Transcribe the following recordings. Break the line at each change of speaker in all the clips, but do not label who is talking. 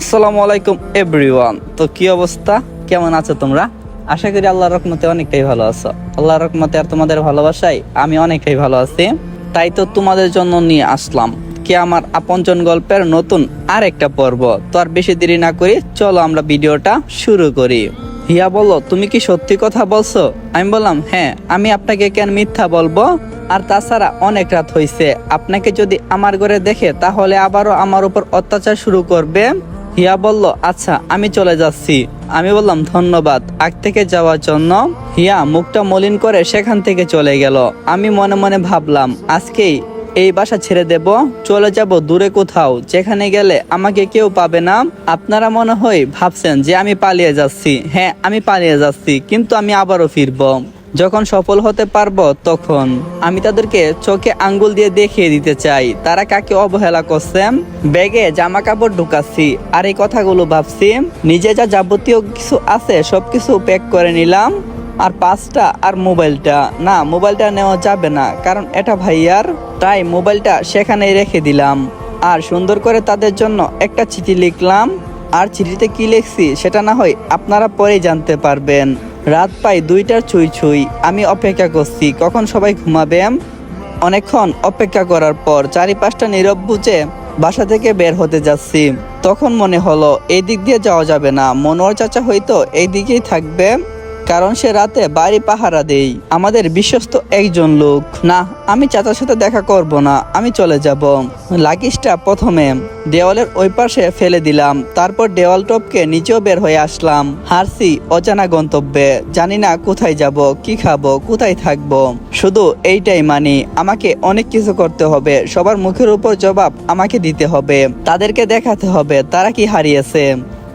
আসসালামু আলাইকুম এভরিওয়ান তো কি অবস্থা? কেমন আছো তোমরা? আশা করি আল্লাহর রকমতে অনেকটাই ভালো আছো। আল্লাহর রকমতে আর তোমাদের ভালোবাসায় আমি অনেকটাই ভালো আছি। তাই তো তোমাদের জন্য নিয়ে আসলাম কি আমার আপনজন গল্পের নতুন আর একটা পর্ব। তো আর বেশি দেরি না করি চলো আমরা ভিডিওটা শুরু করি। হিয়া বলল তুমি কি সত্যি কথা বলছো? আমি বললাম হ্যাঁ আমি আপনাকে কেন মিথ্যা বলব? আর তাছাড়া অনেক রাত হয়েছে আপনাকে যদি আমার ঘরে দেখে, তাহলে আবারও আমার উপর অত্যাচার শুরু করবে। হিয়া বলল আচ্ছা আমি চলে যাচ্ছি। আমি বললাম, ধন্যবাদ। আগ থেকে যাওয়ার জন্য হিয়া মুখটা মলিন করে সেখান থেকে চলে গেল। আমি মনে মনে ভাবলাম, আজকেই এই বাসা ছেড়ে দেব, চলে যাব দূরে কোথাও, যেখানে গেলে আমাকে কেউ পাবে না। আপনারা মনে হয় ভাবছেন যে আমি পালিয়ে যাচ্ছি। হ্যাঁ আমি পালিয়ে যাচ্ছি, কিন্তু আমি আবারও ফিরবো। যখন সফল হতে পারব তখন আমি তাদেরকে চোখে আঙ্গুল দিয়ে দেখিয়ে দিতে চাই। তারা কাকে অবহেলা করছে? ব্যাগে জামা কাপড় ঢুকাচ্ছি। আর এই কথাগুলো ভাবছি, নিজে যা যাবতীয় কিছু আছে সবকিছু প্যাক করে নিলাম। আর পাঁচটা আর মোবাইলটা। না, মোবাইলটা নেওয়া যাবে না, কারণ এটা ভাইয়ার। তাই মোবাইলটা সেখানেই রেখে দিলাম। আর সুন্দর করে তাদের জন্য একটা চিঠি লিখলাম। আর চিঠিতে কি লিখছি সেটা না হয় আপনারা পরেই জানতে পারবেন। রাত পাই দুইটার ছুঁই ছুঁই। আমি অপেক্ষা করছি, কখন সবাই ঘুমাবে অনেকক্ষণ অপেক্ষা করার পর চারিপাশটা নীরব বুঝে বাসা থেকে বের হতে যাচ্ছি। তখন মনে হলো এই দিক দিয়ে যাওয়া যাবে না। মনোয়ার চাচা হয়তো এই দিকেই থাকবে কারণ সে রাতে বাড়ি পাহারা দেই। আমাদের বিশ্বস্ত একজন লোক। না, আমি চাচার সাথে দেখা করব না, আমি চলে যাব। লাগেজটা প্রথমে দেওয়ালের ওই পাশে ফেলে দিলাম। তারপর দেওয়াল টপকে নিচেও বের হয়ে আসলাম। হারসি, অজানা গন্তব্যে। জানি না কোথায় যাব, কি খাব, কোথায় থাকব। শুধু এইটাই মানি, আমাকে অনেক কিছু করতে হবে। সবার মুখের উপর জবাব আমাকে দিতে হবে। তাদেরকে দেখাতে হবে, তারা কি হারিয়েছে।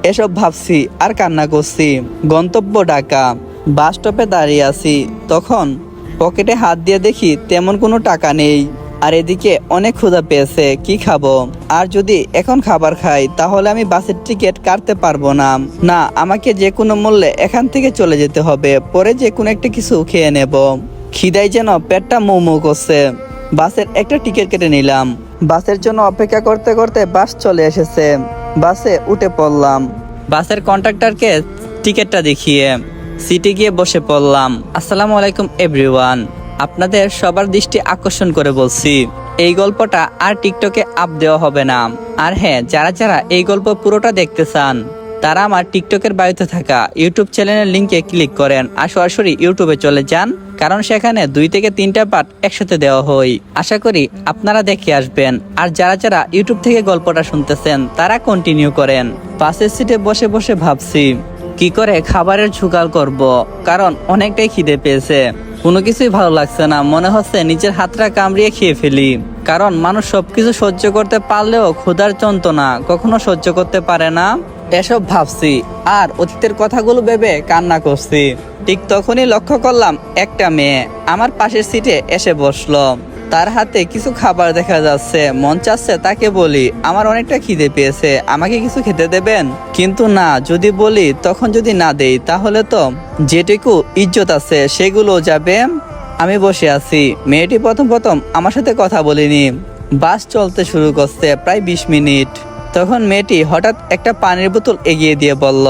এসব ভাবছি আর কান্না করছি। গন্তব্য ঢাকা। বাস স্টপে দাঁড়িয়ে আছি। তখন পকেটে হাত দিয়ে দেখি তেমন কোনো টাকা নেই। আর এদিকে অনেক ক্ষুধা পেয়েছে, কি খাব? আর যদি এখন খাবার খাই, তাহলে আমি বাসের টিকিট কাটতে পারব না। না, আমাকে যে কোনো মূল্যে এখান থেকে চলে যেতে হবে। পরে যে কোনো একটা কিছু খেয়ে নেব। খিদাই যেন পেটটা মৌ মৌ করছে। বাসের একটা টিকিট কেটে নিলাম। বাসের জন্য অপেক্ষা করতে করতে বাস চলে এসেছে। বাসে উঠে পড়লাম। বাসের কন্ট্রাক্টরকে টিকিটটা দেখিয়ে সিটে গিয়ে বসে পড়লাম। আসসালামু আলাইকুম, এভরিওয়ান। আপনাদের সবার দৃষ্টি আকর্ষণ করে বলছি, এই গল্পটা আর টিকটকে আপ দেওয়া হবে না। আর হ্যাঁ যারা যারা এই গল্প পুরোটা দেখতে চান, তারা আমার টিকটকের বায়ুতে থাকা ইউটিউব চ্যানেলের লিংকে ক্লিক করেন। আর সরাসরি ইউটিউবে চলে যান। কারণ সেখানে দুই থেকে তিনটা পার্ট একসাথে দেওয়া হয়। আশা করি আপনারা দেখে আসবেন। আর যারা যারা ইউটিউব থেকে গল্পটা শুনতেছেন, তারা কন্টিনিউ করেন। পাশের সিটে বসে বসে ভাবছি, কি করে খাবারের ঝুকাল করব? কারণ অনেকটাই খিদে পেয়েছে। কোনো কিছুই ভালো লাগছে না। মনে হচ্ছে নিজের হাতটা কামড়িয়ে খেয়ে ফেলি। কারণ মানুষ সবকিছু সহ্য করতে পারলেও ক্ষুধার যন্ত্রণা কখনো সহ্য করতে পারে না। এসব ভাবছি। আর অতীতের কথাগুলো ভেবে কান্না করছি। ঠিক তখনই লক্ষ্য করলাম একটা মেয়ে আমার পাশের সিটে এসে বসল। তার হাতে কিছু খাবার দেখা যাচ্ছে। মন চাচ্ছে তাকে বলি, আমার অনেকটা খিদে পেয়েছে, আমাকে কিছু খেতে দেবেন? কিন্তু না, যদি বলি, তখন যদি না দেই, তাহলে তো যেটুকু ইজ্জত আছে সেগুলো যাবে। আমি বসে আছি। মেয়েটি প্রথম প্রথম আমার সাথে কথা বলিনি। বাস চলতে শুরু করছে প্রায় বিশ মিনিট। তখন মেয়েটি হঠাৎ একটা পানির বোতল এগিয়ে দিয়ে বলল,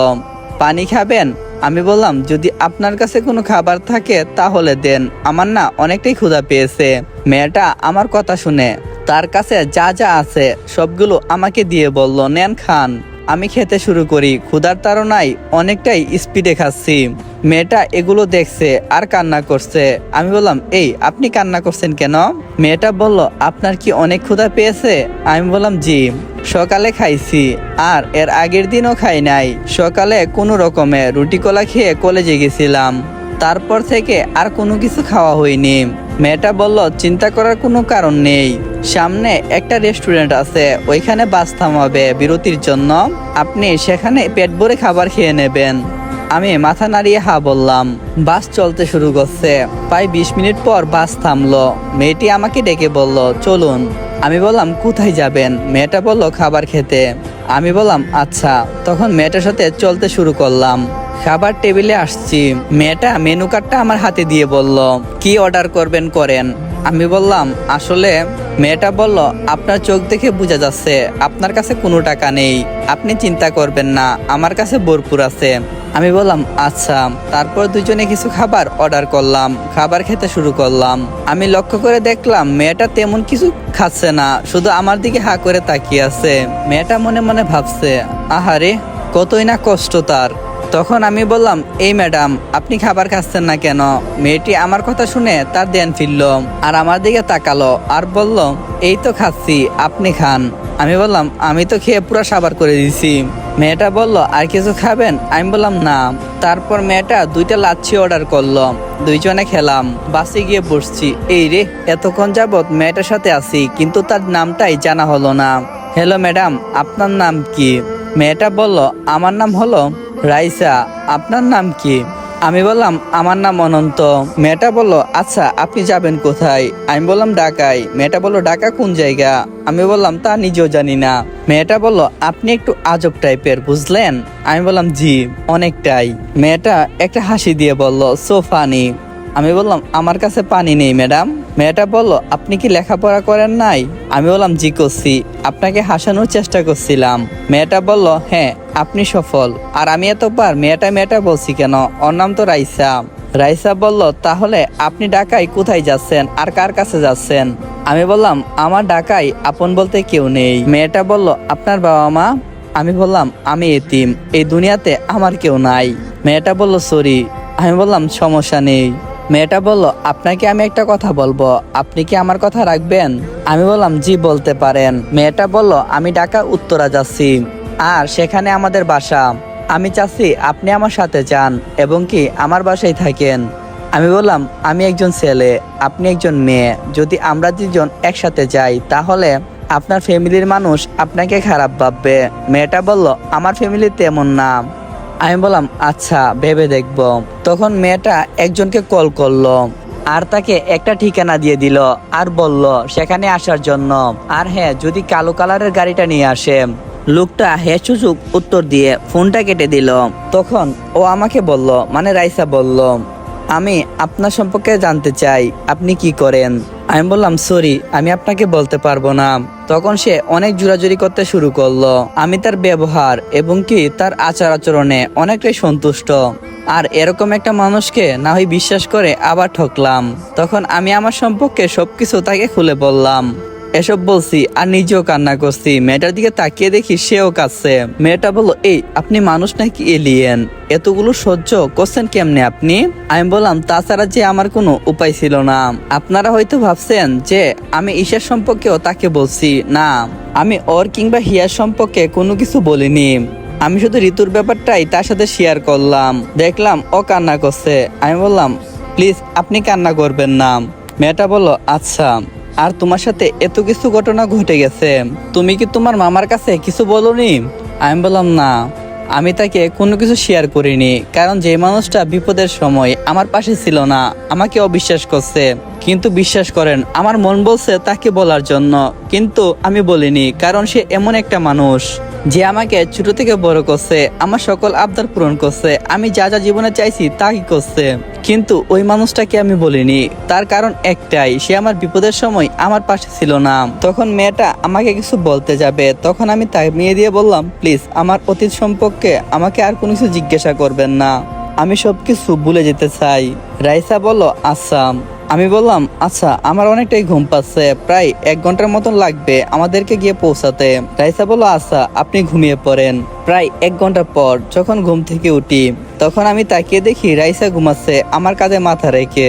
পানি খাবেন? আমি বললাম, যদি আপনার কাছে কোনো খাবার থাকে তাহলে দেন, আমার না অনেকটাই ক্ষুধা পেয়েছে। মেয়েটা আমার কথা শুনে, তার কাছে যা যা আছে সবগুলো আমাকে দিয়ে বলল, নেন খান। আমি খেতে শুরু করি, ক্ষুধার তাড়নায় অনেকটাই স্পিডে খাচ্ছি। মেয়েটা এগুলো দেখছে আর কান্না করছে। আমি বললাম, এই, আপনি কান্না করছেন কেন? মেয়েটা বলল, আপনার কি অনেক ক্ষুধা পেয়েছে? আমি বললাম, জি, সকালে খাইছি আর এর আগের দিনও খাই নাই। সকালে কোনো রকমে রুটি কলা খেয়ে কলেজে গেছিলাম। তারপর থেকে আর কোনো কিছু খাওয়া হয়নি। মেয়েটা বলল, চিন্তা করার কোনো কারণ নেই। সামনে একটা রেস্টুরেন্ট আছে, ওইখানে বাস থামাবে বিরতির জন্য। আপনি সেখানে পেট ভরে খাবার খেয়ে নেবেন। আমি মাথা নাড়িয়ে হা বললাম। বাস চলতে শুরু করছে। প্রায় বিশ মিনিট পর বাস থামলো। মেয়েটি আমাকে ডেকে বলল, চলুন। আমি বললাম, কোথায় যাবেন? মেয়েটা বলল, খাবার খেতে। আমি বললাম আচ্ছা। তখন মেয়েটার সাথে চলতে শুরু করলাম। খাবার টেবিলে আসছি। মেয়েটা মেনু কার্ডটা আমার হাতে দিয়ে বলল, কি অর্ডার করবেন করেন? আমি বললাম, আসলে মেয়েটা বলল, আপনার চোখ দেখে বোঝা যাচ্ছে, আপনার কাছে কোনো টাকা নেই, আপনি চিন্তা করবেন না, আমার কাছে ভরপুর আছে। আমি বললাম আচ্ছা। তারপর দুজনে কিছু খাবার অর্ডার করলাম, খাবার খেতে শুরু করলাম। আমি লক্ষ্য করে দেখলাম, মেয়েটা তেমন কিছু খাচ্ছে না, শুধু আমার দিকে হা করে তাকিয়ে আছে। মেয়েটা মনে মনে ভাবছে, আহারে, কতই না কষ্ট তার। তখন আমি বললাম, এই ম্যাডাম, আপনি খাবার খাচ্ছেন না কেন? মেয়েটি আমার কথা শুনে তার ধ্যান ফিরল আর আমার দিকে তাকালো আর বলল, এই তো খাচ্ছি, আপনি খান। আমি বললাম, আমি তো খেয়ে পুরো সাবার করে দিছি মেয়েটা বলল, আর কিছু খাবেন? আমি বললাম, না। তারপর মেয়েটা দুইটা লাচ্ছি অর্ডার করল, দুইজনে খেলাম, বাসে গিয়ে বসছি। এই রে, এতক্ষণ যাবৎ মেয়েটার সাথে আছি, কিন্তু তার নামটাই জানা হলো না। হ্যালো ম্যাডাম, আপনার নাম কি? মেয়েটা বলল, আমার নাম হলো রাইসা, আপনার নাম কি? আমি বললাম, আমার নাম অনন্ত। মেয়েটা বলল আচ্ছা আপনি যাবেন কোথায়? আমি বললাম, ঢাকায়। মেয়েটা বলল, ঢাকা কোন জায়গা? আমি বললাম, তা নিজেও জানি না। মেয়েটা বলল, আপনি একটু আজব টাইপের, বুঝলেন? আমি বললাম, জি, অনেকটাই। মেয়েটা একটা হাসি দিয়ে বলল, সো ফানি। আমি বললাম, আমার কাছে পানি নেই, ম্যাডাম। মেয়েটা বলল, আপনি কি লেখাপড়া করেন নাই? আমি বললাম, জি, করছি। আপনাকে হাসানোর চেষ্টা করছিলাম। মেয়েটা বলল হ্যাঁ আপনি সফল। আর আমি এতবার মেয়েটা মেয়েটা বলছি কেন? ওর নাম তো রাইসা। রাইসা বলল, তাহলে আপনি ঢাকায় কোথায় যাচ্ছেন আর কার কাছে যাচ্ছেন? আমি বললাম, আমার ঢাকায় আপন বলতে কেউ নেই। মেয়েটা বলল, আপনার বাবা মা? আমি বললাম, আমি এতিম। এই দুনিয়াতে আমার কেউ নাই। মেয়েটা বলল, সরি। আমি বললাম, সমস্যা নেই। মেয়েটা বলল, আপনাকে আমি একটা কথা বলব। আপনি কি আমার কথা রাখবেন? আমি বললাম, জি, বলতে পারেন। মেয়েটা বলল, আমি ঢাকা, উত্তরা যাচ্ছি। আর সেখানে আমাদের বাসা। আমি চাচ্ছি আপনি আমার সাথে যান এবং কি আমার বাসায় থাকেন। আমি বললাম, আমি একজন ছেলে, আপনি একজন মেয়ে। যদি আমরা দুজন একসাথে যাই, তাহলে আপনার ফ্যামিলির মানুষ আপনাকে খারাপ ভাববে। মেয়েটা বলল, আমার ফ্যামিলি তেমন না। আমি বললাম আচ্ছা ভেবে দেখব। তখন মেয়েটা একজনকে কল করল আর তাকে একটা ঠিকানা দিয়ে দিল আর বলল, সেখানে আসার জন্য। আর হ্যাঁ যদি কালো কালারের গাড়িটা নিয়ে আসে, লোকটা হ্যাঁ উত্তর দিয়ে ফোনটা কেটে দিল। তখন ও আমাকে বলল মানে রাইসা বলল, আমি আপনার সম্পর্কে জানতে চাই, আপনি কি করেন? আমি বললাম, সরি, আমি আপনাকে বলতে পারব না। তখন সে অনেক জোরাজুরি করতে শুরু করল। আমি তার ব্যবহার এবং কি তার আচার আচরণে অনেকটাই সন্তুষ্ট। আর এরকম একটা মানুষকে না হয় বিশ্বাস করে আবার ঠকলাম। তখন আমি আমার সম্পর্কে সবকিছু তাকে খুলে বললাম। এসব বলছি আর নিজেও কান্না করছি। মেয়েটার দিকে তাকিয়ে দেখি সেও কাছে মেয়েটা বলল, এই, আপনি মানুষ নাকি এলিয়েন এতগুলো সহ্য করছেন কেমনে আপনি? আমি বললাম, তাছাড়া যে আমার কোনো উপায় ছিল না। আপনারা হয়তো ভাবছেন যে আমি ঈশার সম্পর্কেও তাকে বলছি। না, আমি ওর কিংবা হিয়ার সম্পর্কে কোনো কিছু বলিনি। আমি শুধু ঋতুর ব্যাপারটাই তার সাথে শেয়ার করলাম। দেখলাম ও কান্না করছে। আমি বললাম, প্লিজ, আপনি কান্না করবেন না। মেয়েটা বলল আচ্ছা। আর তোমার সাথে এত কিছু ঘটনা ঘটে গেছে। তুমি কি তোমার মামার কাছে কিছু বলনি? আমি বললাম, না, আমি তাকে কোনো কিছু শেয়ার করিনি, কারণ যে মানুষটা বিপদের সময় আমার পাশে ছিল না, আমাকে অবিশ্বাস করছে। কিন্তু বিশ্বাস করেন, আমার মন বলছে তাকে বলার জন্য, কিন্তু আমি বলিনি, কারণ সে এমন একটা মানুষ। যে আমাকে ছোট থেকে বড় করছে, আমার সকল আবদার পূরণ করছে, আমি যা যা জীবনে চাইছি তা কি করছে। কিন্তু ওই মানুষটাকে আমি বলিনি। তার কারণ একটাই, সে আমার বিপদের সময় আমার পাশে ছিল না। তখন মেয়েটা আমাকে কিছু বলতে যাবে। তখন আমি তাই মেয়ে দিয়ে বললাম, প্লিজ, আমার অতীত সম্পর্কে আমাকে আর কোনো কিছু জিজ্ঞাসা করবেন না। আমি সবকিছু ভুলে যেতে চাই। রাইসা বলল আচ্ছা। আমি বললাম আচ্ছা আমার অনেকটাই ঘুম পাচ্ছে, প্রায় এক ঘণ্টার মতন লাগবে আমাদেরকে গিয়ে পৌঁছাতে। রাইসা বলল আচ্ছা আপনি ঘুমিয়ে পড়েন। প্রায় এক ঘণ্টা পর যখন ঘুম থেকে উঠি, তখন আমি তাকিয়ে দেখি রাইসা ঘুমাচ্ছে আমার কাঁধে মাথা রেখে।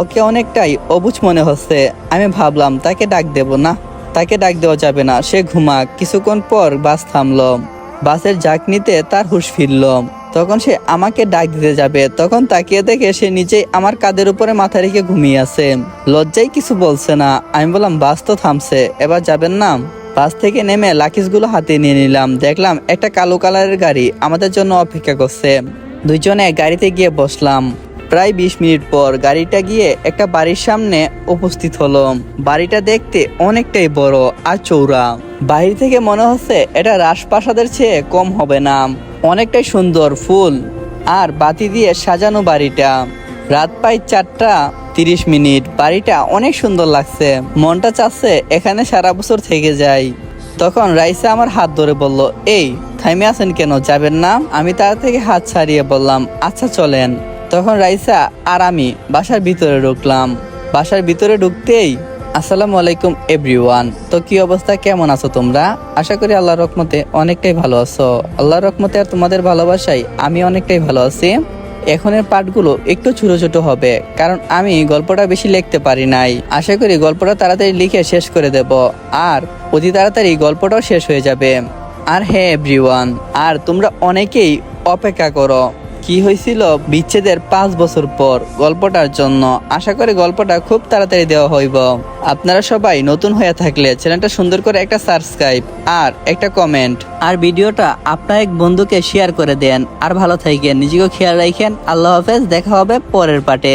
ওকে অনেকটাই অবুঝ মনে হচ্ছে। আমি ভাবলাম, তাকে ডাক দেব না, তাকে ডাক দেওয়া যাবে না, সে ঘুমাক। কিছুক্ষণ পর বাস থামলো। বাসের নিতে তার হুঁশ ফিরল। তখন সে আমাকে ডাক দিতে যাবে। তখন তাকিয়ে দেখে সে নিজেই আমার কাদের উপরে মাথা রেখে ঘুমিয়ে আছে। লজ্জাই কিছু বলছে না। আমি বললাম, বাস তো থামছে। এবার যাবেন না? বাস থেকে নেমে লাকিসগুলো হাতে নিয়ে নিলাম। দেখলাম একটা কালো কালারের গাড়ি আমাদের জন্য অপেক্ষা করছে। দুইজনে গাড়িতে গিয়ে বসলাম। প্রায় বিশ মিনিট পর গাড়িটা গিয়ে একটা বাড়ির সামনে উপস্থিত হলো। বাড়িটা দেখতে অনেকটাই বড় আর চৌড়া বাইরে থেকে মনে হচ্ছে এটা রাজপ্রাসাদের চেয়ে কম হবে না। অনেকটাই সুন্দর ফুল আর বাতি দিয়ে সাজানো বাড়িটা। রাত প্রায় চারটা তিরিশ মিনিট। বাড়িটা অনেক সুন্দর লাগছে। মনটা চাচ্ছে এখানে সারা বছর থেকে যাই। তখন রাইসা আমার হাত ধরে বলল, এই, থাইমে আছেন কেন? যাবেন না? আমি তার থেকে হাত ছাড়িয়ে বললাম আচ্ছা চলেন। তখন রাইসা আর আমি বাসার ভিতরে ঢুকলাম। বাসার ভিতরে ঢুকতেই, আসসালামু আলাইকুম এভরিওয়ান, তো কি অবস্থা? কেমন আছো তোমরা? আশা করি আল্লাহর রহমতে অনেকটাই ভালো আছো। আল্লাহর রকমতে আর তোমাদের ভালোবাসাই আমি অনেকটাই ভালো আছি। এখনের পার্টগুলো একটু ছোট ছোট হবে, কারণ আমি গল্পটা বেশি লিখতে পারি নাই। আশা করি গল্পটা তাড়াতাড়ি লিখে শেষ করে দেব, আর অতি তাড়াতাড়ি গল্পটাও শেষ হয়ে যাবে। আর হ্যাঁ এভরিওয়ান, আর তোমরা অনেকেই অপেক্ষা করো। কি হয়েছিল বিচ্ছেদের পাঁচ বছর পর গল্পটার জন্য আশা করি গল্পটা খুব তাড়াতাড়ি দেওয়া হইব। আপনারা সবাই নতুন হয়ে থাকলে চ্যানেলটা সুন্দর করে একটা সাবস্ক্রাইব আর একটা কমেন্ট। আর ভিডিওটা আপনার এক বন্ধুকে শেয়ার করে দেন। আর ভালো থাকেন, নিজেকে খেয়াল রাখেন। আল্লাহ হাফেজ, দেখা হবে পরের পাটে